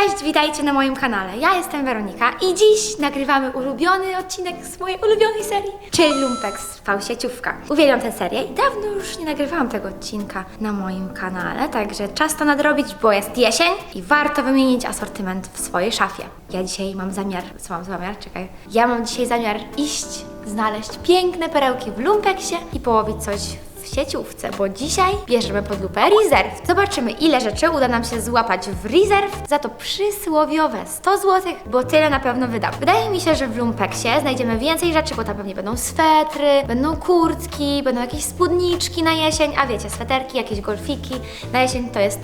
Cześć, witajcie na moim kanale. Ja jestem Weronika i dziś nagrywamy ulubiony odcinek z mojej ulubionej serii, czyli Lumpex V sieciówka. Uwielbiam tę serię i dawno już nie nagrywałam tego odcinka na moim kanale, także czas to nadrobić, bo jest jesień i warto wymienić asortyment w swojej szafie. Ja dzisiaj mam zamiar, co mam zamiar? Czekaj. Ja mam dzisiaj zamiar iść, znaleźć piękne perełki w Lumpeksie i połowić coś w sieciówce, bo dzisiaj bierzemy pod lupę Reserve. Zobaczymy, ile rzeczy uda nam się złapać w Reserve za to przysłowiowe 100 zł, bo tyle na pewno wydam. Wydaje mi się, że w Lumpeksie znajdziemy więcej rzeczy, bo tam pewnie będą swetry, będą kurtki, będą jakieś spódniczki na jesień, a wiecie, sweterki, jakieś golfiki. Na jesień to jest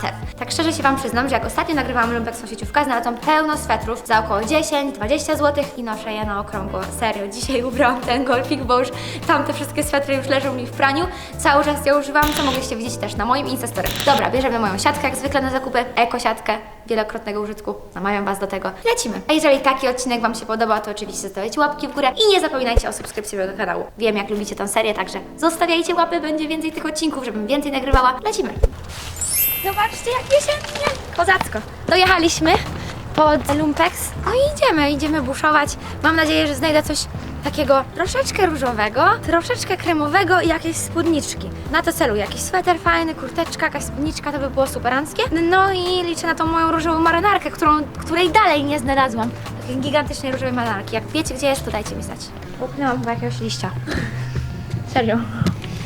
have. Tak szczerze się Wam przyznam, że jak ostatnio nagrywałam Lumpeksą sieciówkę, znalazłam pełno swetrów za około 10-20 zł i noszę je na okrągło. Serio, dzisiaj ubrałam ten golfik, bo już tamte wszystkie swetry już leżą mi w praniu. Cały czas je używam, co mogliście widzieć też na moim Instastory. Dobra, bierzemy moją siatkę jak zwykle na zakupy, ekosiatkę wielokrotnego użytku. Namawiam Was do tego. Lecimy. A jeżeli taki odcinek Wam się podoba, to oczywiście zostawiajcie łapki w górę i nie zapominajcie o subskrypcji mojego kanału. Wiem, jak lubicie tę serię, także zostawiajcie łapy, będzie więcej tych odcinków, żebym więcej nagrywała. Lecimy. Zobaczcie, jak jesiennie. Kozacko. Dojechaliśmy pod Lumpex. No i idziemy, idziemy buszować. Mam nadzieję, że znajdę coś takiego troszeczkę różowego, troszeczkę kremowego i jakieś spódniczki. Na to celuję. Jakiś sweter fajny, kurteczka, jakaś spódniczka, to by było superanckie. No i liczę na tą moją różową marynarkę, którą, której dalej nie znalazłam. Takiej gigantycznej różowej marynarki. Jak wiecie, gdzie jest, to dajcie mi znać. Upnęłam chyba jakiegoś liścia. Serio.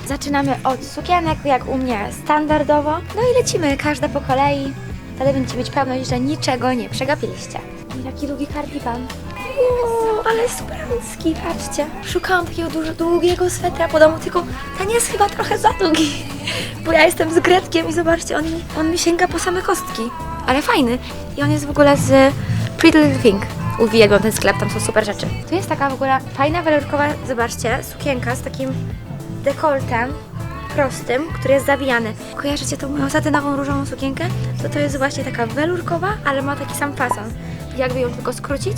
Zaczynamy od sukienek, jak u mnie standardowo. No i lecimy, każda po kolei. Wtedy będziecie mieć pewność, że niczego nie przegapiliście. I jaki długi kardigan. Uuu, ale superancki, patrzcie. Szukałam takiego dużo, długiego swetra po domu, tylko ten jest chyba trochę za długi. Bo ja jestem z Gretkiem i zobaczcie, on mi, on mi sięga po same kostki. Ale fajny. I on jest w ogóle z Pretty Little Thing. Uwielbiam ten sklep, tam są super rzeczy. Tu jest taka w ogóle fajna, welurkowa, zobaczcie, sukienka z takim dekoltem prostym, który jest zawijany. Kojarzycie tą moją satynową różową sukienkę? To to jest właśnie taka welurkowa, ale ma taki sam fason. Jakby ją tylko skrócić,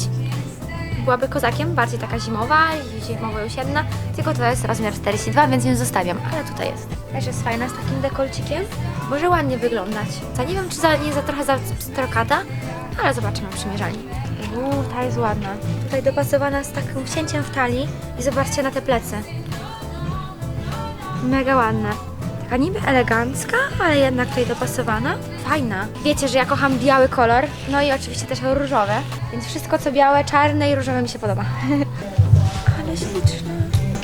byłaby kozakiem, bardziej taka zimowa, zimowo-jesienna, tylko to jest rozmiar 42, więc ją zostawiam, ale tutaj jest. Też jest fajna z takim dekolcikiem, może ładnie wyglądać. Co nie wiem, czy za, nie za trochę za strokata, ale zobaczymy w przymierzalni. Uuu, ta jest ładna. Tutaj dopasowana z takim wcięciem w talii i zobaczcie na te plecy. Mega ładna. Taka niby elegancka, ale jednak tutaj dopasowana. Fajna. Wiecie, że ja kocham biały kolor, no i oczywiście też różowe, więc wszystko co białe, czarne i różowe mi się podoba. ale śliczna.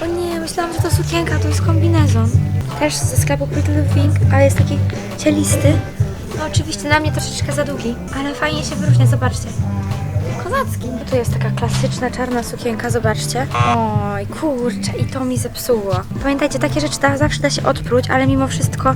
O nie, myślałam, że to sukienka, to jest kombinezon. Też ze sklepu Pretty Thing, ale jest taki cielisty. No oczywiście na mnie troszeczkę za długi, ale fajnie się wyróżnia, zobaczcie. Kozacki. Tu jest taka klasyczna czarna sukienka, zobaczcie. Oj, kurczę, i to mi zepsuło. Pamiętajcie, takie rzeczy da, zawsze da się odpróć, ale mimo wszystko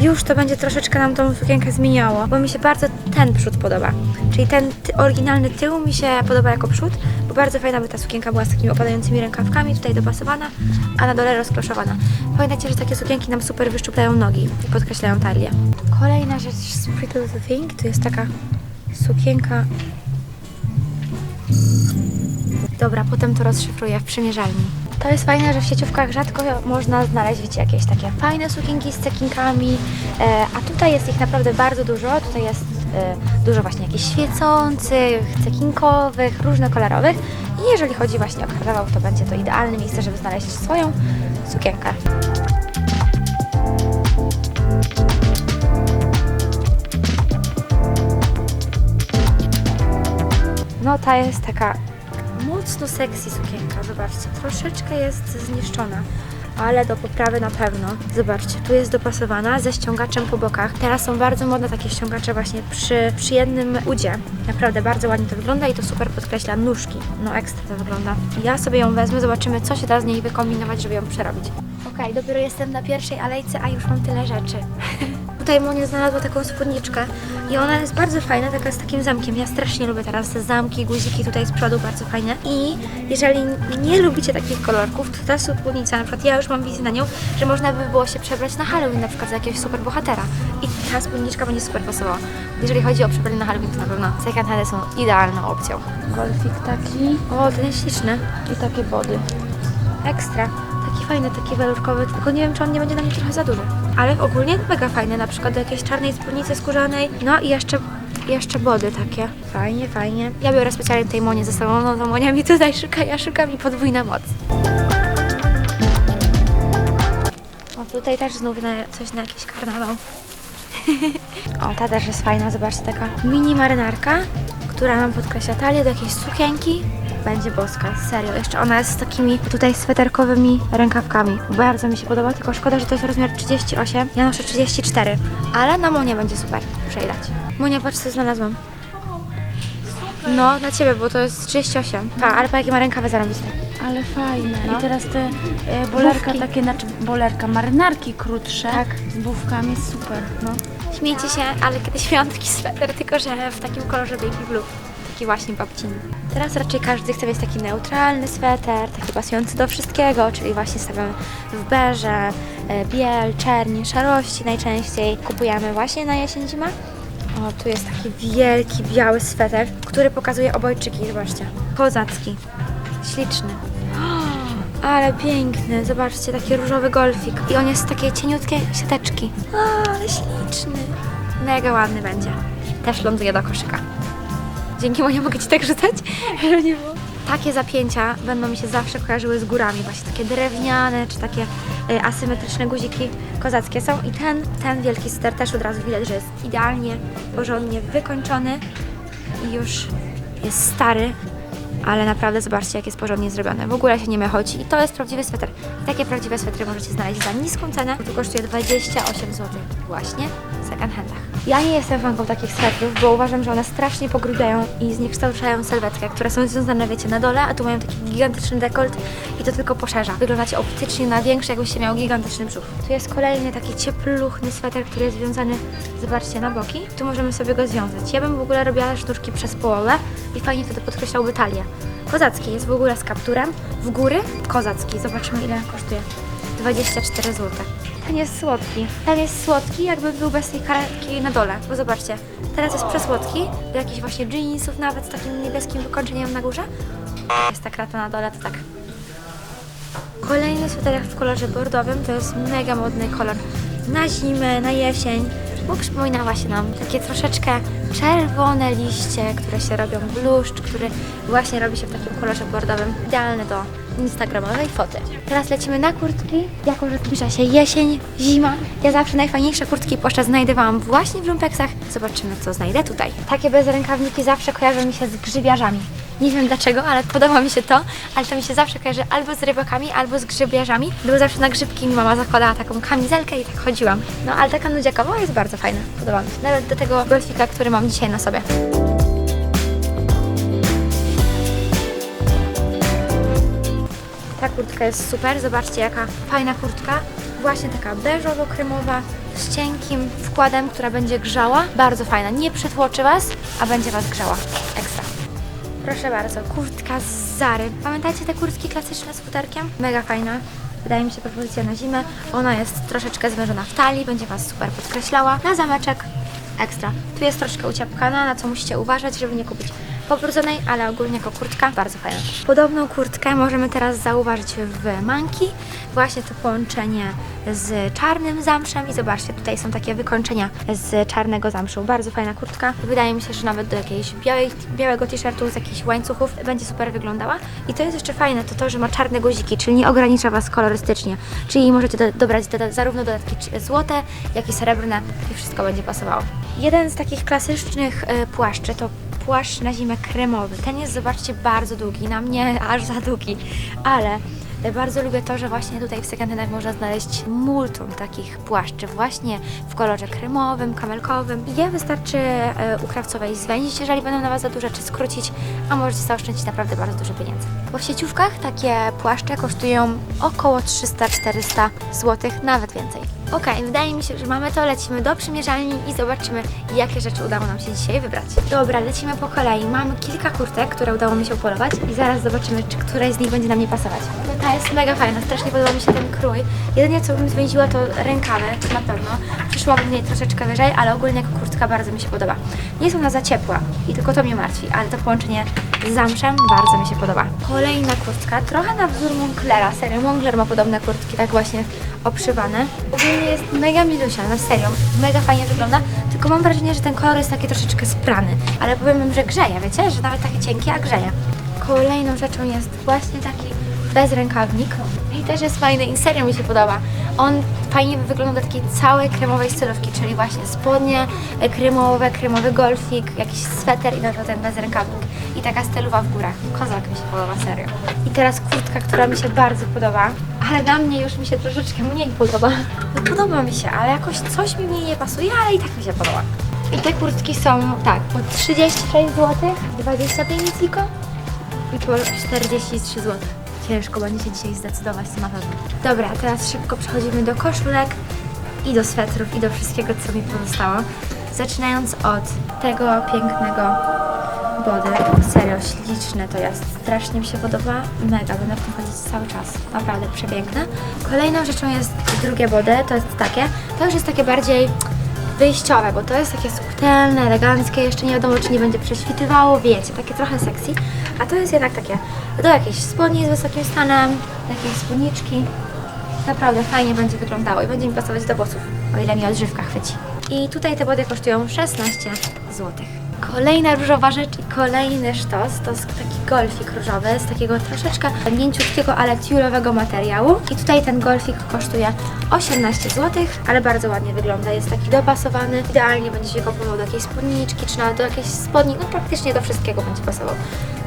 już to będzie troszeczkę nam tą sukienkę zmieniało, bo mi się bardzo ten przód podoba. Czyli ten oryginalny tył mi się podoba jako przód, bo bardzo fajna by ta sukienka była z takimi opadającymi rękawkami, tutaj dopasowana, a na dole rozkloszowana. Pamiętajcie, że takie sukienki nam super wyszczuplają nogi i podkreślają talię. Kolejna rzecz z Pretty Little Thing to jest taka sukienka Dobra, potem to rozszyfruję w przymierzalni. To jest fajne, że w sieciówkach rzadko można znaleźć, jakieś takie fajne sukienki z cekinkami, e, a tutaj jest ich naprawdę bardzo dużo. Tutaj jest e, dużo właśnie jakichś świecących, cekinkowych, różnokolorowych. I jeżeli chodzi właśnie o karnawał, to będzie to idealne miejsce, żeby znaleźć swoją sukienkę. No ta jest taka mocno sexy sukienka, zobaczcie, troszeczkę jest zniszczona, ale do poprawy na pewno. Zobaczcie, tu jest dopasowana ze ściągaczem po bokach. Teraz są bardzo modne takie ściągacze właśnie przy, przy jednym udzie. Naprawdę bardzo ładnie to wygląda i to super podkreśla nóżki. No ekstra to wygląda. Ja sobie ją wezmę, zobaczymy co się da z niej wykombinować, żeby ją przerobić. Okej, dopiero jestem na pierwszej alejce, a już mam tyle rzeczy. Tutaj Monia znalazła taką spódniczkę i ona jest bardzo fajna, taka z takim zamkiem. Ja strasznie lubię teraz te zamki, guziki tutaj z przodu, bardzo fajne. I jeżeli nie lubicie takich kolorków, to ta spódnica, na przykład ja już mam wizję na nią, że można by było się przebrać na Halloween na przykład za jakiegoś super bohatera. I ta spódniczka będzie super pasowała. Jeżeli chodzi o przebranie na Halloween, to na pewno second handy są idealną opcją. Golfik taki O, ten jest śliczny. i takie body. Ekstra. Taki fajny, taki welurkowy, tylko nie wiem, czy on nie będzie na mnie trochę za duży. Ale ogólnie mega fajny, na przykład do jakiejś czarnej spódnicy skórzanej. No i jeszcze jeszcze body takie. Fajnie, fajnie. Ja biorę specjalnie tej Monię ze sobą, no to Monia mi tutaj szuka, ja szukam i podwójna moc. O, tutaj też znów na, coś na jakiś karnawał. o, ta też jest fajna, zobaczcie, taka mini marynarka, która nam podkreśla talię do jakiejś sukienki. Będzie boska, serio. Jeszcze ona jest z takimi tutaj sweterkowymi rękawkami. Bardzo mi się podoba, tylko szkoda, że to jest rozmiar 38. Ja noszę 34, ale na Monie będzie super. Dać. Monia, patrz co znalazłam. No, dla Ciebie, bo to jest 38. A, ale po jakie ma rękawy zarobiste. Ale fajne. No. I teraz te e, bolerka Bufki. takie, znaczy bolerka, marynarki krótsze Tak. z bufkami, super, no. Śmiejcie się, ale kiedyś miałam taki sweter, tylko że w takim kolorze baby blue. Taki właśnie babciny. Teraz raczej każdy chce mieć taki neutralny sweter, taki pasujący do wszystkiego, czyli właśnie stawiamy w beże, e, biel, czerni, szarości najczęściej. Kupujemy właśnie na jesień, zimę. O, tu jest taki wielki, biały sweter, który pokazuje obojczyki, zobaczcie. Kozacki, śliczny. Ale piękny, zobaczcie, taki różowy golfik. I on jest z takiej cieniutkiej siateczki. O, ale śliczny. Mega ładny będzie. Też ląduje do koszyka. Dzięki Monia mogę Ci tak rzucać, żeby nie było. Takie zapięcia będą mi się zawsze kojarzyły z górami, właśnie takie drewniane, czy takie y, asymetryczne guziki kozackie są. I ten, ten wielki ster też od razu widać, że jest idealnie, porządnie wykończony i już jest stary, ale naprawdę zobaczcie, jak jest porządnie zrobione. W ogóle się nie mechodzi i to jest prawdziwy sweter. Takie prawdziwe swetry możecie znaleźć za niską cenę, to kosztuje 28 zł właśnie w second handach. Ja nie jestem fanką takich swetrów, bo uważam, że one strasznie pogrubiają i zniekształcają sylwetkę, które są związane, wiecie, na dole, a tu mają taki gigantyczny dekolt i to tylko poszerza. Wyglądacie optycznie na większe, jakbyście miał gigantyczny brzuch. Tu jest kolejny taki ciepluchny sweter, który jest związany, zobaczcie, na boki. Tu możemy sobie go związać. Ja bym w ogóle robiła sztuczki przez połowę i fajnie wtedy podkreślałby talię. Kozacki jest w ogóle z kapturem. W góry kozacki. Zobaczymy ile kosztuje. 24 zł. Ten jest słodki. Ten jest słodki, jakby był bez tej karetki na dole. Bo zobaczcie, teraz jest przesłodki. Do jakichś właśnie jeansów nawet z takim niebieskim wykończeniem na górze. Jest ta krata na dole, to tak. Kolejny sweterek w kolorze bordowym to jest mega modny kolor na zimę, na jesień. Bo przypomina właśnie nam takie troszeczkę czerwone liście, które się robią bluszcz, który właśnie robi się w takim kolorze bordowym. Idealny do instagramowej foty. Teraz lecimy na kurtki. Jako, że zbliża się jesień, zima, ja zawsze najfajniejsze kurtki i płaszcze znajdowałam właśnie w lumpeksach. Zobaczymy, co znajdę tutaj. Takie bezrękawniki zawsze kojarzą mi się z grzybiarzami. Nie wiem dlaczego, ale podoba mi się to, ale to mi się zawsze kojarzy albo z rybakami, albo z grzybiarzami. Było zawsze na grzybki mi mama zakładała taką kamizelkę i tak chodziłam. No ale taka nudziakowa jest bardzo fajna, podoba mi się. Nawet do tego golfika, który mam dzisiaj na sobie. Kurtka jest super, zobaczcie jaka fajna kurtka. Właśnie taka beżowo-kremowa, z cienkim wkładem, która będzie grzała. Bardzo fajna, nie przytłoczy Was, a będzie Was grzała. Ekstra. Proszę bardzo, kurtka z Zary. Pamiętacie te kurtki klasyczne z futerkiem? Mega fajna. Wydaje mi się propozycja na zimę. Ona jest troszeczkę zwężona w talii, będzie Was super podkreślała. Na zameczek ekstra. Tu jest troszkę uciapkana, na co musicie uważać, żeby nie kupić pobrudzonej, ale ogólnie jako kurtka bardzo fajna. Podobną kurtkę możemy teraz zauważyć w manki. Właśnie to połączenie z czarnym zamszem i zobaczcie, tutaj są takie wykończenia z czarnego zamszu. Bardzo fajna kurtka. Wydaje mi się, że nawet do jakiejś białej, białego t-shirtu z jakichś łańcuchów będzie super wyglądała. I to jest jeszcze fajne, to to, że ma czarne guziki, czyli nie ogranicza Was kolorystycznie. Czyli możecie do, dobrać zarówno dodatki złote, jak i srebrne i wszystko będzie pasowało. Jeden z takich klasycznych e, płaszczy to płaszcz na zimę kremowy. Ten jest, zobaczcie, bardzo długi, na mnie aż za długi, ale bardzo lubię to, że właśnie tutaj w secondhandach można znaleźć multum takich płaszczy właśnie w kolorze kremowym, kamelkowym. Je wystarczy e, u krawcowej zwęzić, jeżeli będą na Was za duże, czy skrócić, a możecie zaoszczędzić naprawdę bardzo dużo pieniędzy. Bo w sieciówkach takie płaszcze kosztują około 300-400 zł, nawet więcej. Ok, wydaje mi się, że mamy to. Lecimy do przymierzalni i zobaczymy, jakie rzeczy udało nam się dzisiaj wybrać. Dobra, lecimy po kolei. Mamy kilka kurtek, które udało mi się upolować i zaraz zobaczymy, czy któraś z nich będzie na mnie pasować. No ta jest mega fajna, strasznie podoba mi się ten krój. Jedynie co bym zwięziła to rękawy, na pewno. Przyszłabym jej troszeczkę wyżej, ale ogólnie jako kurtka bardzo mi się podoba. Nie jest ona za ciepła i tylko to mnie martwi, ale to połączenie z zamszem bardzo mi się podoba. Kolejna kurtka, trochę na wzór Monklera. Serio, Moncler ma podobne kurtki, tak właśnie obszywane. Ogólnie jest mega milusia, na serio. Mega fajnie wygląda, tylko mam wrażenie, że ten kolor jest taki troszeczkę sprany. Ale powiem wam, że grzeje, wiecie? Że nawet takie cienkie, a grzeje. Kolejną rzeczą jest właśnie taki bezrękawnik. I też jest fajny i serio mi się podoba. On fajnie wygląda do takiej całej kremowej stylówki, czyli właśnie spodnie e, kremowe, kremowy golfik, jakiś sweter i na to ten bezrękawnik. I taka stylowa w górach. Kozak mi się podoba, serio. I teraz kurtka, która mi się bardzo podoba, ale na mnie już mi się troszeczkę mniej podoba. No, podoba mi się, ale jakoś coś mi w niej nie pasuje, ale i tak mi się podoba. I te kurtki są tak, po 36 zł, 25 tylko i po 43 zł. Ciężko będzie się dzisiaj zdecydować, na pewno. Dobra, teraz szybko przechodzimy do koszulek i do swetrów i do wszystkiego, co mi pozostało. Zaczynając od tego pięknego body. Serio, śliczne to jest. Strasznie mi się podoba. Mega, będę w tym chodzić cały czas. Naprawdę przepiękne. Kolejną rzeczą jest drugie body, to jest takie. To już jest takie bardziej wyjściowe, bo to jest takie subtelne, eleganckie, jeszcze nie wiadomo, czy nie będzie prześwitywało, wiecie, takie trochę sexy. A to jest jednak takie do jakiejś spodni z wysokim stanem, do jakiejś spódniczki. Naprawdę fajnie będzie wyglądało i będzie mi pasować do włosów, o ile mi odżywka chwyci. I tutaj te body kosztują 16 zł. Kolejna różowa rzecz i kolejny sztos to jest taki golfik różowy z takiego troszeczkę mięciutkiego, ale tiurowego materiału. I tutaj ten golfik kosztuje 18 zł, ale bardzo ładnie wygląda. Jest taki dopasowany. Idealnie będzie się komponował do jakiejś spódniczki, czy nawet do jakiejś spodni. No praktycznie do wszystkiego będzie pasował.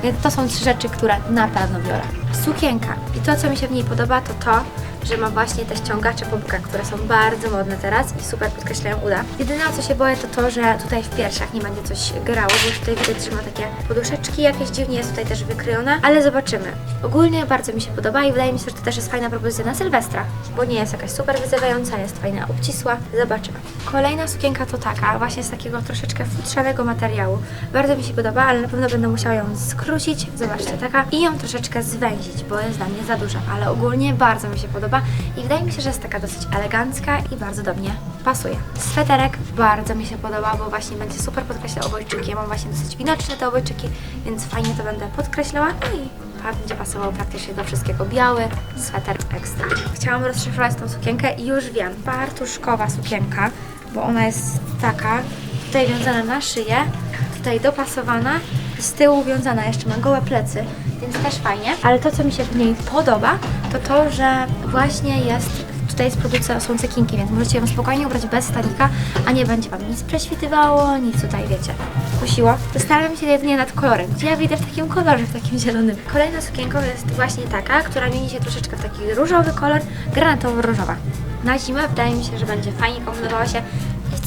Więc to są trzy rzeczy, które na pewno biorę. Sukienka. I to, co mi się w niej podoba, to to, że ma właśnie te ściągacze po bokach, które są bardzo modne teraz i super podkreślają uda. Jedyne o co się boję to to, że tutaj w piersiach nie będzie coś grało, bo już tutaj widać, że ma takie poduszeczki, jakieś dziwnie jest tutaj też wykryjone, ale zobaczymy. Ogólnie bardzo mi się podoba i wydaje mi się, że to też jest fajna propozycja na Sylwestra, bo nie jest jakaś super wyzywająca, jest fajna, obcisła. Zobaczymy. Kolejna sukienka to taka, właśnie z takiego troszeczkę futrzanego materiału. Bardzo mi się podoba, ale na pewno będę musiała ją skrócić, zobaczcie, taka i ją troszeczkę zwęzić, bo jest dla mnie za duża, ale ogólnie bardzo mi się podoba i wydaje mi się, że jest taka dosyć elegancka i bardzo do mnie pasuje. Sweterek bardzo mi się podoba, bo właśnie będzie super podkreślał obojczyki. Ja mam właśnie dosyć widoczne te obojczyki, więc fajnie to będę podkreślała i będzie pasował praktycznie do wszystkiego. Biały sweter ekstra. Chciałam rozszyfrować tą sukienkę i już wiem. Bartuszkowa sukienka, bo ona jest taka, tutaj wiązana na szyję, tutaj dopasowana i z tyłu wiązana jeszcze ma gołe plecy, więc też fajnie. Ale to, co mi się w niej podoba, to to, że właśnie jest Tutaj z produkcji są cekinki, więc możecie ją spokojnie ubrać bez stanika, a nie będzie Wam nic prześwitywało, nic tutaj, wiecie, kusiło. Zastanawiam się jedynie nad kolorem. Gdzie ja wyjdę w takim kolorze, w takim zielonym? Kolejną sukienką jest właśnie taka, która mieni się troszeczkę w taki różowy kolor, granatowo-różowa. Na zimę wydaje mi się, że będzie fajnie kombinowała się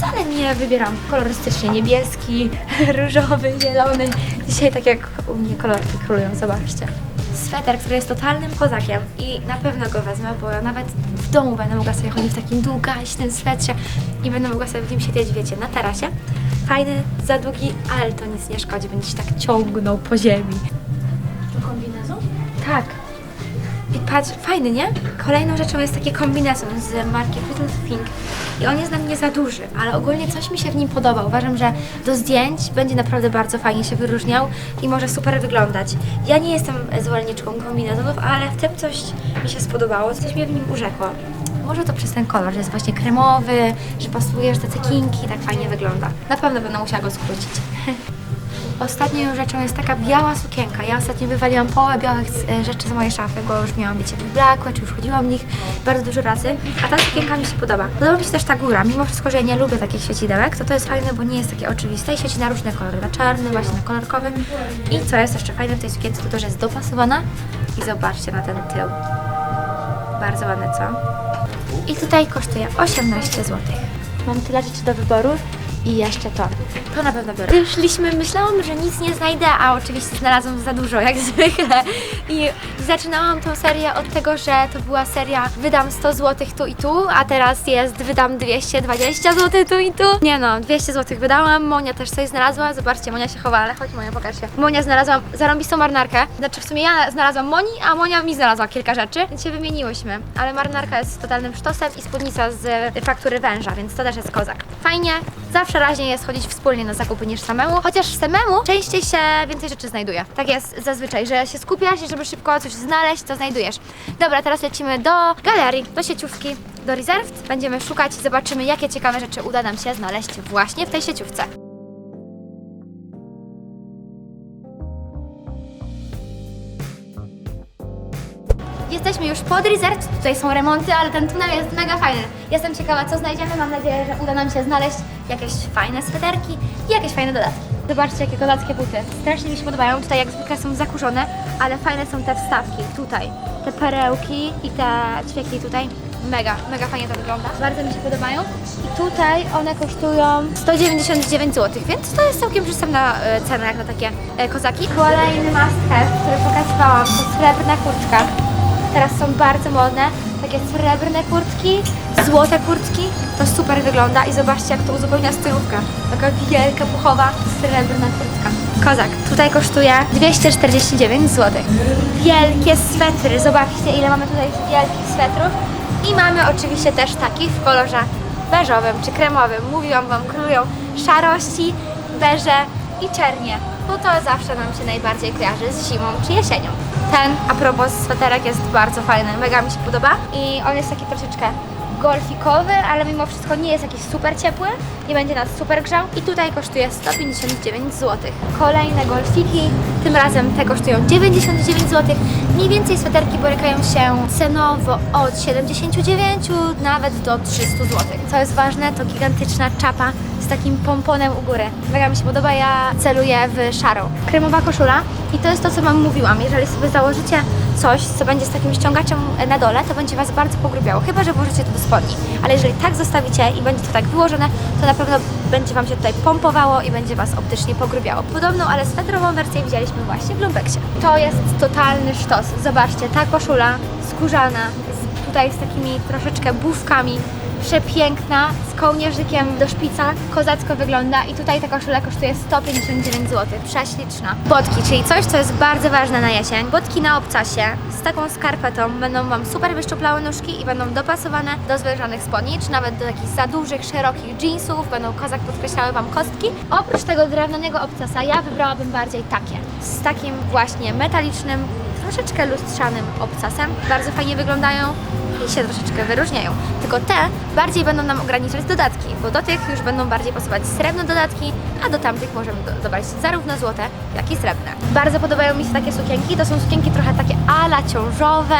wcale nie wybieram kolorystycznie niebieski, różowy, zielony. Dzisiaj tak jak u mnie kolorki królują, zobaczcie sweter, który jest totalnym kozakiem i na pewno go wezmę, bo ja nawet w domu będę mogła sobie chodzić w takim długaśnym swetrze i będę mogła sobie w nim siedzieć, wiecie, na tarasie. Fajny, za długi, ale to nic nie szkodzi, będzie się tak ciągnął po ziemi. To kombinezon? Tak. Patrz, fajny, nie? Kolejną rzeczą jest taki kombinezon z marki Little Pink. I on jest dla mnie za duży, ale ogólnie coś mi się w nim podoba. Uważam, że do zdjęć będzie naprawdę bardzo fajnie się wyróżniał i może super wyglądać. Ja nie jestem zwolenniczką kombinezonów, ale w tym coś mi się spodobało, coś mnie w nim urzekło. Może to przez ten kolor, że jest właśnie kremowy, że pasuje, że te cekinki tak fajnie wygląda. Na pewno będę musiała go skrócić. Ostatnią rzeczą jest taka biała sukienka. Ja ostatnio wywaliłam połowę białych e, rzeczy z mojej szafy, bo już miałam, wiecie, wyblakłe, czy już chodziłam w nich bardzo dużo razy. A ta sukienka mi się podoba. Podoba mi się też ta góra. Mimo wszystko, że ja nie lubię takich świecidełek, to to jest fajne, bo nie jest takie oczywiste i świeci na różne kolory. Na czarny, właśnie na kolorkowy. I co jest jeszcze fajne w tej sukience, to to, że jest dopasowana. I zobaczcie na ten tył. Bardzo ładne, co? I tutaj kosztuje 18 zł. Mam tyle rzeczy do wyboru i jeszcze to. To na pewno biorę. Szliśmy, myślałam, że nic nie znajdę, a oczywiście znalazłam za dużo, jak zwykle. I zaczynałam tą serię od tego, że to była seria wydam 100 zł tu i tu, a teraz jest wydam 220 zł tu i tu. Nie no, 200 zł wydałam, Monia też coś znalazła. Zobaczcie, Monia się chowa, ale chodź Monia, pokaż się. Monia znalazła zarąbistą marynarkę. Znaczy w sumie ja znalazłam Moni, a Monia mi znalazła kilka rzeczy, więc się wymieniłyśmy. Ale marynarka jest totalnym sztosem i spódnica z faktury węża, więc to też jest kozak. Fajnie, zawsze raźniej jest chodzić wspólnie na zakupy niż samemu, chociaż samemu częściej się więcej rzeczy znajduje. Tak jest zazwyczaj, że się skupiasz i żeby szybko coś znaleźć, to znajdujesz. Dobra, teraz lecimy do galerii, do sieciówki, do Reserved, będziemy szukać i zobaczymy, jakie ciekawe rzeczy uda nam się znaleźć właśnie w tej sieciówce. Pod Reserved, tutaj są remonty, ale ten tunel jest mega fajny. Jestem ciekawa, co znajdziemy. Mam nadzieję, że uda nam się znaleźć jakieś fajne sweterki i jakieś fajne dodatki. Zobaczcie, jakie kozackie buty. Strasznie mi się podobają. Tutaj jak zwykle są zakurzone, ale fajne są te wstawki. Tutaj te perełki i te ćwieki tutaj. Mega, mega fajnie to wygląda. Bardzo mi się podobają. I tutaj one kosztują 199 zł, więc to jest całkiem przystępna e, cena jak na takie e, kozaki. Kolejny must have, który pokazywałam, to srebrna kurtka. Teraz są bardzo modne, takie srebrne kurtki, złote kurtki. To super wygląda i zobaczcie jak to uzupełnia stylówkę. Taka wielka, puchowa, srebrna kurtka. Kozak. Tutaj kosztuje 249 zł. Wielkie swetry. Zobaczcie ile mamy tutaj wielkich swetrów. I mamy oczywiście też taki w kolorze beżowym czy kremowym. Mówiłam Wam, królują szarości, beże i czernie, bo to zawsze nam się najbardziej kojarzy z zimą czy jesienią. Ten, a propos sweterek, jest bardzo fajny, mega mi się podoba i on jest taki troszeczkę golfikowy, ale mimo wszystko nie jest jakiś super ciepły, nie będzie nas super grzał i tutaj kosztuje 159 zł. Kolejne golfiki, tym razem te kosztują 99 zł. Mniej więcej sweterki borykają się cenowo od 79 nawet do 300 zł. Co jest ważne, to gigantyczna czapa z takim pomponem u góry. Mega mi się podoba, ja celuję w szarą. Kremowa koszula i to jest to, co Wam mówiłam. Jeżeli sobie założycie coś, co będzie z takim ściągaczem na dole, to będzie Was bardzo pogrubiało, chyba, że włożycie to do spodni. Ale jeżeli tak zostawicie i będzie to tak wyłożone, to na pewno będzie Wam się tutaj pompowało i będzie Was optycznie pogrubiało. Podobną, ale swetrową wersję widzieliśmy właśnie w lumpeksie. To jest totalny sztos. Zobaczcie, ta koszula skórzana, z, tutaj z takimi troszeczkę bufkami, przepiękna, z kołnierzykiem do szpica, kozacko wygląda i tutaj ta koszula kosztuje 159 zł, prześliczna. Botki, czyli coś, co jest bardzo ważne na jesień. Botki na obcasie z taką skarpetą będą Wam super wyszczuplały nóżki i będą dopasowane do zwężonych spodni, czy nawet do takich za dużych, szerokich jeansów, będą kozak podkreślały Wam kostki. Oprócz tego drewnianego obcasa ja wybrałabym bardziej takie, z takim właśnie metalicznym, troszeczkę lustrzanym obcasem. Bardzo fajnie wyglądają i się troszeczkę wyróżniają. Tylko te bardziej będą nam ograniczać dodatki, bo do tych już będą bardziej pasować srebrne dodatki, a do tamtych możemy do, dobrać zarówno złote, jak i srebrne. Bardzo podobają mi się takie sukienki. To są sukienki trochę takie ala ciążowe,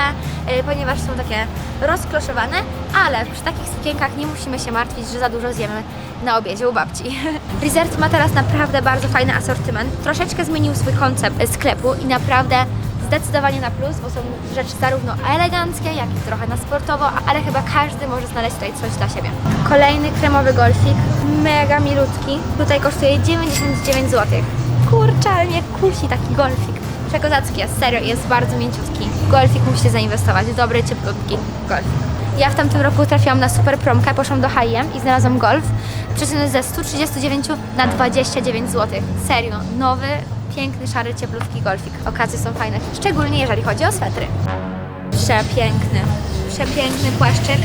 yy, ponieważ są takie rozkloszowane, ale przy takich sukienkach nie musimy się martwić, że za dużo zjemy na obiedzie u babci. Resort ma teraz naprawdę bardzo fajny asortyment. Troszeczkę zmienił swój koncept sklepu i naprawdę zdecydowanie na plus, bo są rzeczy zarówno eleganckie, jak i trochę na sportowo, ale chyba każdy może znaleźć tutaj coś dla siebie. Kolejny kremowy golfik, mega milutki. Tutaj kosztuje 99 zł. Kurczę, ale kusi taki golfik. Przekozacki jest, serio, jest bardzo mięciutki. Golfik musicie zainwestować, dobry, cieplutki golfik. Ja w tamtym roku trafiłam na super promkę, poszłam do H&M i znalazłam golf. Przeceny ze 139 na 29 zł. Serio, nowy, piękny, szary, cieplutki golfik. Okazje są fajne, szczególnie jeżeli chodzi o swetry. Przepiękny, przepiękny płaszczyk.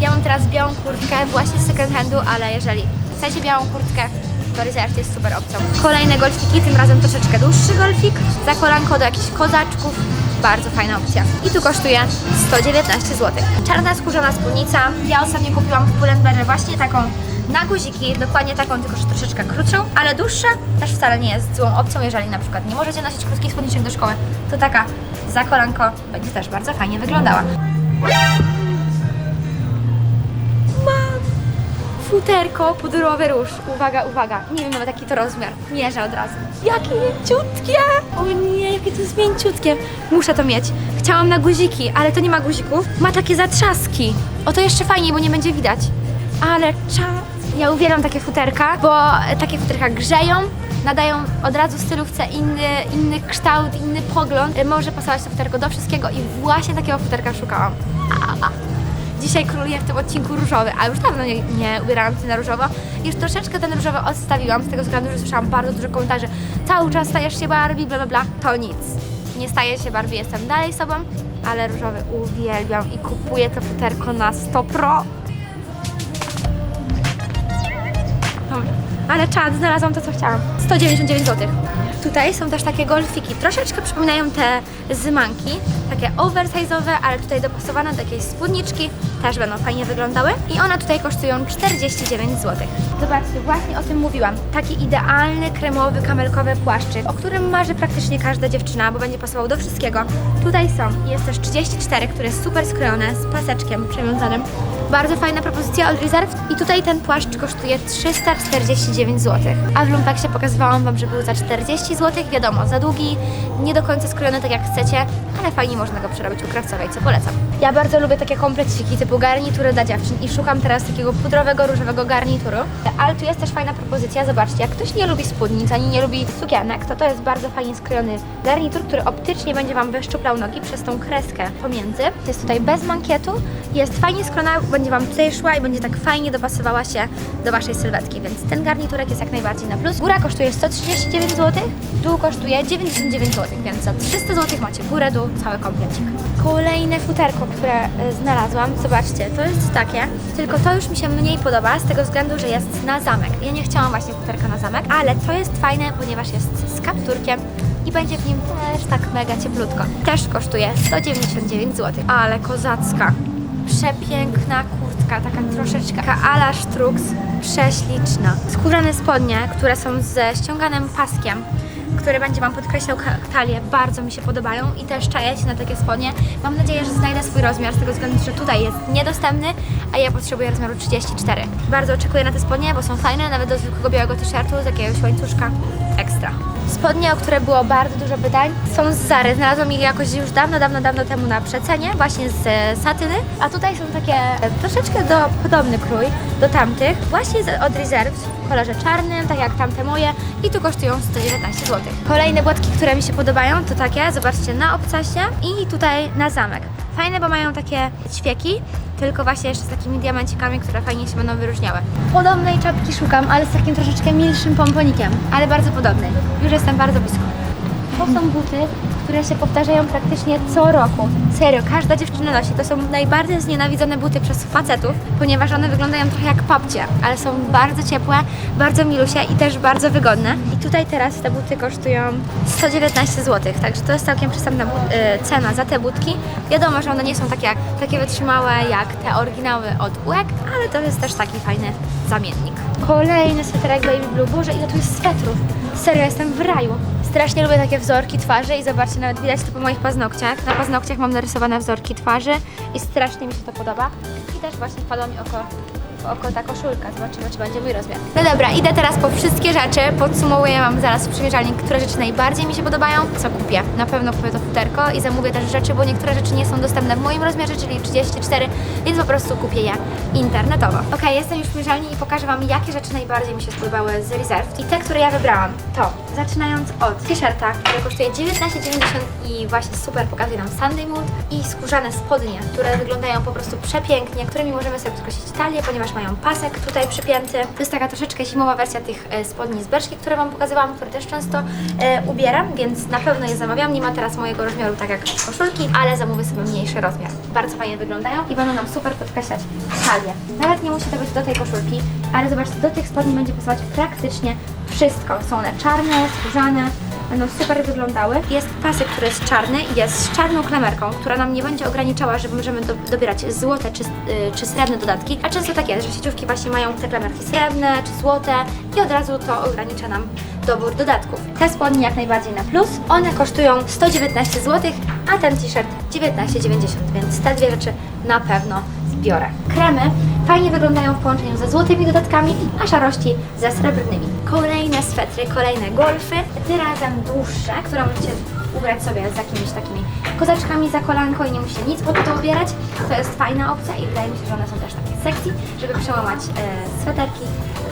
Ja mam teraz białą kurtkę właśnie z second handu, ale jeżeli chcecie białą kurtkę, to Resort jest super opcją. Kolejne golfiki, tym razem troszeczkę dłuższy golfik, za kolanko do jakichś kozaczków. Bardzo fajna opcja. I tu kosztuje 119 zł. Czarna skórzana spódnica. Ja ostatnio kupiłam w Pull&Bearze właśnie taką na guziki, dokładnie taką, tylko że troszeczkę krótszą, ale dłuższa też wcale nie jest złą opcją, jeżeli na przykład nie możecie nosić krótkich spódniczek do szkoły, to taka za kolanko będzie też bardzo fajnie wyglądała. Mam futerko, pudrowy róż. Uwaga, uwaga. Nie wiem nawet jaki to rozmiar. Mierzę od razu. Jakie mięciutkie! O nie, jakie to jest mięciutkie. Muszę to mieć. Chciałam na guziki, ale to nie ma guzików. Ma takie zatrzaski. O to jeszcze fajniej, bo nie będzie widać. Ale czas. Ja uwielbiam takie futerka, bo takie futerka grzeją, nadają od razu stylówce inny, inny kształt, inny pogląd. Może pasować to futerko do wszystkiego i właśnie takiego futerka szukałam. Dzisiaj króluję w tym odcinku różowy, a już dawno nie, nie ubierałam się na różowo. Już troszeczkę ten różowy odstawiłam, z tego względu, że słyszałam bardzo dużo komentarzy. Cały czas stajesz się Barbie, bla bla bla. To nic. Nie staję się Barbie, jestem dalej sobą, ale różowy uwielbiam i kupuję to futerko na 100 pro. Ale czad, znalazłam to, co chciałam. 199 zł. Tutaj są też takie golfiki. Troszeczkę przypominają te z manki. Takie oversize'owe, ale tutaj dopasowane do jakiejś spódniczki. Też będą fajnie wyglądały. I one tutaj kosztują 49 zł. Zobaczcie, właśnie o tym mówiłam. Taki idealny, kremowy, kamelkowy płaszczyk, o którym marzy praktycznie każda dziewczyna, bo będzie pasował do wszystkiego. Tutaj są. Jest też 34, które jest super skrojone, z paseczkiem przewiązanym. Bardzo fajna propozycja od Reserve. I tutaj ten płaszcz kosztuje 349 zł. A w Lumpeksie pokazywałam Wam, że był za 40 zł. Wiadomo, za długi, nie do końca skrojony tak jak chcecie, ale fajnie można go przerobić u krawcowej, co polecam. Ja bardzo lubię takie kompleciki typu garnitury dla dziewczyn i szukam teraz takiego pudrowego, różowego garnituru. Ale tu jest też fajna propozycja, zobaczcie, jak ktoś nie lubi spódnic, ani nie lubi sukienek, to to jest bardzo fajnie skrojony garnitur, który optycznie będzie Wam wyszczuplał nogi przez tą kreskę pomiędzy. Jest tutaj bez mankietu, jest fajnie skrojona, będzie Wam tutaj szła i będzie tak fajnie dopasowała się do Waszej sylwetki, więc ten garniturek jest jak najbardziej na plus. Góra kosztuje 139 zł, dół kosztuje 99 zł, więc za 300 zł macie górę, dół, cały komplecik. Kolejne futerko, które y, znalazłam, zobaczcie, to jest takie, tylko to już mi się mniej podoba z tego względu, że jest na zamek. Ja nie chciałam właśnie futerka na zamek, ale to jest fajne, ponieważ jest z kapturkiem i będzie w nim też tak mega cieplutko. Też kosztuje 199 zł, ale kozacka. Przepiękna kurtka, taka troszeczkę ala sztruks, prześliczna. Skórzane spodnie, które są ze ściąganym paskiem, który będzie Wam podkreślał talię, bardzo mi się podobają i też czaję się na takie spodnie. Mam nadzieję, że znajdę swój rozmiar z tego względu, że tutaj jest niedostępny, a ja potrzebuję rozmiaru 34. Bardzo oczekuję na te spodnie, bo są fajne, nawet do zwykłego białego t-shirtu z jakiegoś łańcuszka. Ekstra. Spodnie, o które było bardzo dużo pytań, są z Zary. Znalazłam je jakoś już dawno, dawno, dawno temu na przecenie, właśnie z e, satyny. A tutaj są takie e, troszeczkę do, podobny krój do tamtych, właśnie z, od Reserve w kolorze czarnym, tak jak tamte moje i tu kosztują 119 zł. Kolejne błotki, które mi się podobają to takie, zobaczcie, na obcasie i tutaj na zamek. Fajne, bo mają takie ćwieki, tylko właśnie jeszcze z takimi diamencikami, które fajnie się będą wyróżniały. Podobnej czapki szukam, ale z takim troszeczkę milszym pomponikiem, ale bardzo podobnej. Już jestem bardzo blisko. To są buty, które się powtarzają praktycznie co roku. Serio, każda dziewczyna nosi. To są najbardziej znienawidzone buty przez facetów, ponieważ one wyglądają trochę jak papcie, ale są bardzo ciepłe, bardzo milusie i też bardzo wygodne. I tutaj teraz te buty kosztują 119 zł, także to jest całkiem przystępna y, cena za te butki. Wiadomo, że one nie są takie, takie wytrzymałe jak te oryginały od UEK, ale to jest też taki fajny zamiennik. Kolejny sweterek Baby Blue. Boże, ile tu jest swetrów. Serio, jestem w raju. Strasznie lubię takie wzorki twarzy i zobaczcie, nawet widać to po moich paznokciach. Na paznokciach mam narysowane wzorki twarzy i strasznie mi się to podoba. I też właśnie wpadła mi oko, w oko ta koszulka. Zobaczymy, czy będzie mój rozmiar. No dobra, idę teraz po wszystkie rzeczy. Podsumowuję Wam zaraz w przymierzalni, które rzeczy najbardziej mi się podobają, co kupię. Na pewno kupię to futerko i zamówię też rzeczy, bo niektóre rzeczy nie są dostępne w moim rozmiarze, czyli 34, więc po prostu kupię je internetowo. Ok, jestem już w przymierzalni i pokażę Wam, jakie rzeczy najbardziej mi się spodobały z Reserve. I te, które ja wybrałam, to zaczynając od t-shirta, który kosztuje 19,90 i właśnie super pokazuje nam Sunday Mood i skórzane spodnie, które wyglądają po prostu przepięknie, którymi możemy sobie podkreślić talię, ponieważ mają pasek tutaj przypięty. To jest taka troszeczkę zimowa wersja tych e, spodni z Berszki, które Wam pokazywałam, które też często e, ubieram, więc na pewno je zamawiam. Nie ma teraz mojego rozmiaru tak jak koszulki, ale zamówię sobie mniejszy rozmiar. Bardzo fajnie wyglądają i będą nam super podkreślać talię. Nawet nie musi to być do tej koszulki, ale zobaczcie, do tych spodni będzie pasować praktycznie wszystko. Są one czarne, skórzane, będą super wyglądały. Jest pasek, który jest czarny i jest z czarną klamerką, która nam nie będzie ograniczała, że możemy do, dobierać złote czy, y, czy srebrne dodatki. A często tak jest, że sieciówki właśnie mają te klamerki srebrne czy złote i od razu to ogranicza nam dobór dodatków. Te spodnie jak najbardziej na plus. One kosztują 119 zł, a ten t-shirt 19,90, więc te dwie rzeczy na pewno zbiorę. Kremy fajnie wyglądają w połączeniu ze złotymi dodatkami, a szarości ze srebrnymi. Kolejne swetry, kolejne golfy, tym razem dłuższe, które możecie ubrać sobie z jakimiś takimi kozaczkami za kolanko i nie musicie nic pod to ubierać. To jest fajna opcja i wydaje mi się, że one są też takie sexy, żeby przełamać e, sweterki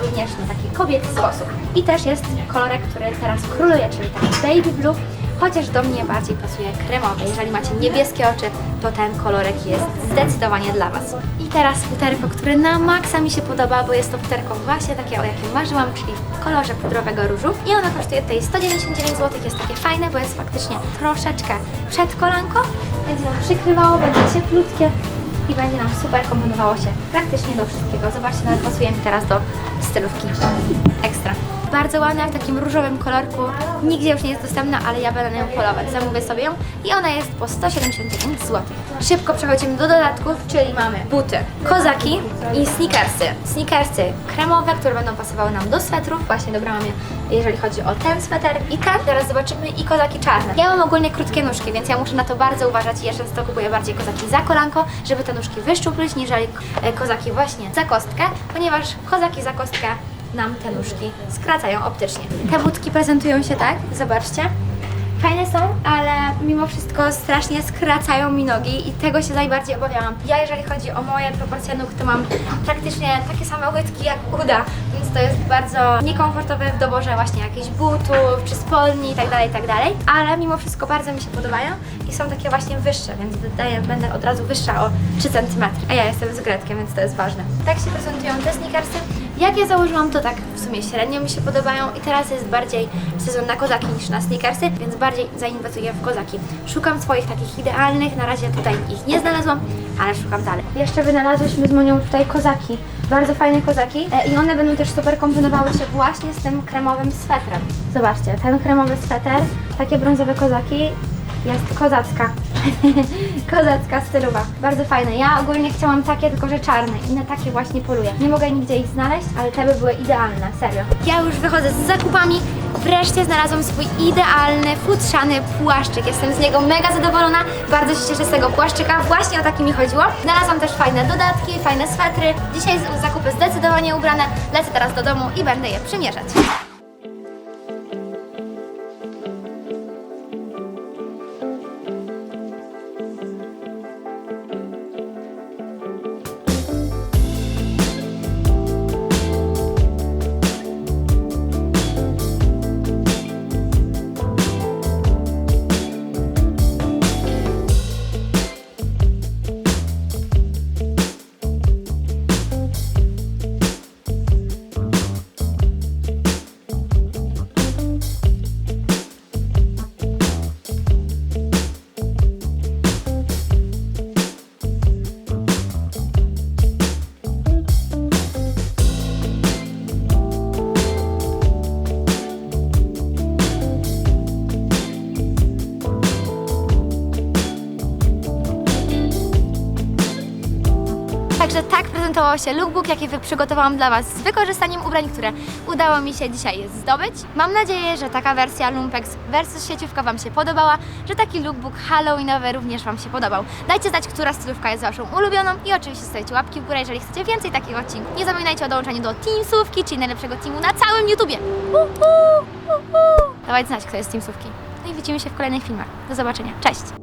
również na taki kobiecy sposób. I też jest kolorek, który teraz króluje, czyli taki baby blue, chociaż do mnie bardziej pasuje kremowy. Jeżeli macie niebieskie oczy, to ten kolorek jest zdecydowanie dla Was. I teraz futerko, które na maksa mi się podoba, bo jest to futerko właśnie takie, o jakim marzyłam, czyli w kolorze pudrowego różu. I ono kosztuje tutaj 199 zł, jest takie fajne, bo jest faktycznie troszeczkę przed kolanko, więc ją przykrywało, będzie cieplutkie. i będzie nam super komponowało się praktycznie do wszystkiego. Zobaczcie, nawet pasuje mi teraz do stylówki. Ekstra. Bardzo ładna, w takim różowym kolorku. Nigdzie już nie jest dostępna, ale ja będę na nią polować. Zamówię sobie ją i ona jest po 179 zł. Szybko przechodzimy do dodatków, czyli mamy buty, kozaki i sneakersy. Sneakersy kremowe, które będą pasowały nam do swetrów. Właśnie dobrałam je, jeżeli chodzi o ten sweter i ten. Teraz zobaczymy i kozaki czarne. Ja mam ogólnie krótkie nóżki, więc ja muszę na to bardzo uważać i ja często kupuję bardziej kozaki za kolanko, żeby te nóżki wyszczuplić, niżeli kozaki właśnie za kostkę, ponieważ kozaki za kostkę nam te nóżki skracają optycznie. Te budki prezentują się tak, zobaczcie. Fajne są, ale mimo wszystko strasznie skracają mi nogi i tego się najbardziej obawiałam. Ja jeżeli chodzi o moje proporcje nóg, to mam praktycznie takie same łydki jak uda, więc to jest bardzo niekomfortowe w doborze właśnie jakichś butów czy spodni itd., itd. Ale mimo wszystko bardzo mi się podobają i są takie właśnie wyższe, więc wydaje, będę od razu wyższa o 3 cm. A ja jestem z Gretkiem, więc to jest ważne. Tak się prezentują te sneakersy. Jak ja założyłam, to tak w sumie średnio mi się podobają i teraz jest bardziej sezon na kozaki niż na sneakersy, więc bardziej zainwestuję w kozaki. Szukam swoich takich idealnych, na razie tutaj ich nie znalazłam, ale szukam dalej. Jeszcze wynalazłyśmy z Monią tutaj kozaki, bardzo fajne kozaki e, i one będą też super komponowały się właśnie z tym kremowym swetrem. Zobaczcie, ten kremowy sweter, takie brązowe kozaki, jest kozacka. kozacka stylowa. Bardzo fajne. Ja ogólnie chciałam takie, tylko że czarne i na takie właśnie poluję. Nie mogę nigdzie ich znaleźć, ale te by były idealne, serio. Ja już wychodzę z zakupami. Wreszcie znalazłam swój idealny, futrzany płaszczyk. Jestem z niego mega zadowolona. Bardzo się cieszę z tego płaszczyka. Właśnie o taki mi chodziło. Znalazłam też fajne dodatki, fajne swetry. Dzisiaj zakupy zdecydowanie ubrane. Lecę teraz do domu i będę je przymierzać. Prezentował się lookbook, jaki przygotowałam dla Was z wykorzystaniem ubrań, które udało mi się dzisiaj zdobyć. Mam nadzieję, że taka wersja Lumpex versus sieciówka Wam się podobała, że taki lookbook halloweenowy również Wam się podobał. Dajcie znać, która stylówka jest Waszą ulubioną i oczywiście stawiajcie łapki w górę, jeżeli chcecie więcej takich odcinków. Nie zapominajcie o dołączeniu do Teamsówki, czyli najlepszego teamu na całym YouTubie. Uhu, uhu. Dawajcie znać, kto jest Teamsówki. No i widzimy się w kolejnych filmach. Do zobaczenia. Cześć!